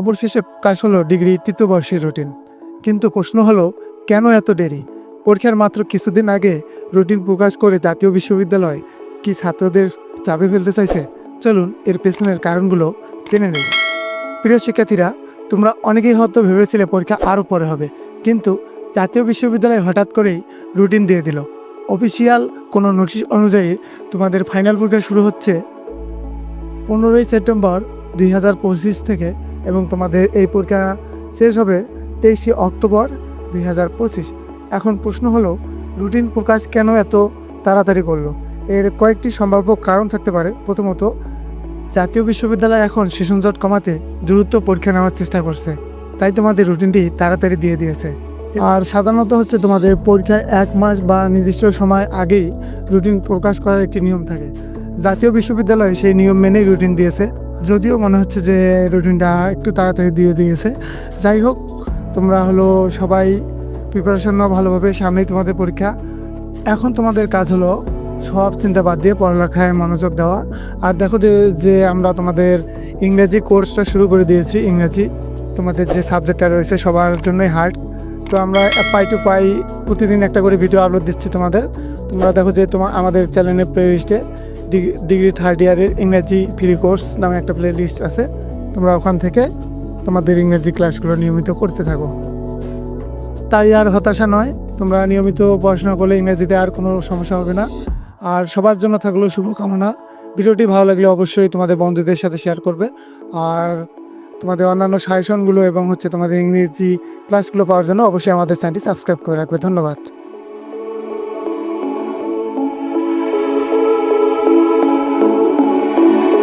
অবশেষে কাজ হলো ডিগ্রি তৃতীয় বর্ষের রুটিন। কিন্তু প্রশ্ন হলো, কেন এত দেরি? পরীক্ষার মাত্র কিছুদিন আগে রুটিন প্রকাশ করে জাতীয় বিশ্ববিদ্যালয় কি ছাত্রদের চাপে ফেলতে চাইছে? চলুন এর পেছনের কারণগুলো জেনে নেই। প্রিয় শিক্ষার্থীরা, তোমরা অনেকেই হয়তো ভেবেছিলে পরীক্ষা আরও পরে হবে, কিন্তু জাতীয় বিশ্ববিদ্যালয় হঠাৎ করেই রুটিন দিয়ে দিল। অফিসিয়াল কোনো নোটিশ অনুযায়ী তোমাদের ফাইনাল পরীক্ষা শুরু হচ্ছে পনেরোই সেপ্টেম্বর দুই হাজার পঁচিশ থেকে এবং তোমাদের এই পরীক্ষা শেষ হবে তেইশে অক্টোবর দুই হাজার পঁচিশ। এখন প্রশ্ন হলো, রুটিন প্রকাশ কেন এত তাড়াতাড়ি করল? এর কয়েকটি সম্ভাব্য কারণ থাকতে পারে। প্রথমত, জাতীয় বিশ্ববিদ্যালয় এখন সেশন জট কমাতে দ্রুত পরীক্ষা নেওয়ার চেষ্টা করছে। তাই তোমাদের রুটিনটি তাড়াতাড়ি দিয়ে দিয়েছে। আর সাধারণত হচ্ছে তোমাদের পরীক্ষায় এক মাস বা নির্দিষ্ট সময় আগেই রুটিন প্রকাশ করার একটি নিয়ম থাকে। জাতীয় বিশ্ববিদ্যালয় সেই নিয়ম মেনেই রুটিন দিয়েছে। যদিও মনে হচ্ছে যে রুটিনটা একটু তাড়াতাড়ি দিয়ে দিয়েছে। যাই হোক, তোমরা হলো সবাই প্রিপারেশন নাও ভালোভাবে, সামনেই তোমাদের পরীক্ষা। এখন তোমাদের কাজ হলো সব চিন্তা বাদ দিয়ে পড়ালেখায় মনোযোগ দেওয়া। আর দেখো যে আমরা তোমাদের ইংরেজি কোর্সটা শুরু করে দিয়েছি, ইংরেজি তোমাদের যে সাবজেক্টটা রয়েছে সবার জন্যই হার্ড তো আমরা পাই টু পাই প্রতিদিন একটা করে ভিডিও আপলোড দিচ্ছি তোমাদের। তোমরা দেখো যে তোমার আমাদের চ্যানেলের প্লে লিস্টে ডিগ্রি থার্ড ইয়ারের ইংরেজি ফ্রি কোর্স নামে একটা প্লে লিস্ট আছে। তোমরা ওখান থেকে তোমাদের ইংরেজি ক্লাসগুলো নিয়মিত করতে থাকো। তাই আর হতাশা নয়, তোমরা নিয়মিত পড়াশোনা করলে ইংরেজিতে আর কোনো সমস্যা হবে না। আর সবার জন্য থাকলেও শুভকামনা। ভিডিওটি ভালো লাগলে অবশ্যই তোমাদের বন্ধুদের সাথে শেয়ার করবে। আর তোমাদের অন্যান্য সাজেশনগুলো এবং হচ্ছে তোমাদের ইংরেজি ক্লাসগুলো পাওয়ার জন্য অবশ্যই আমাদের চ্যানেলটি সাবস্ক্রাইব করে রাখবে। ধন্যবাদ।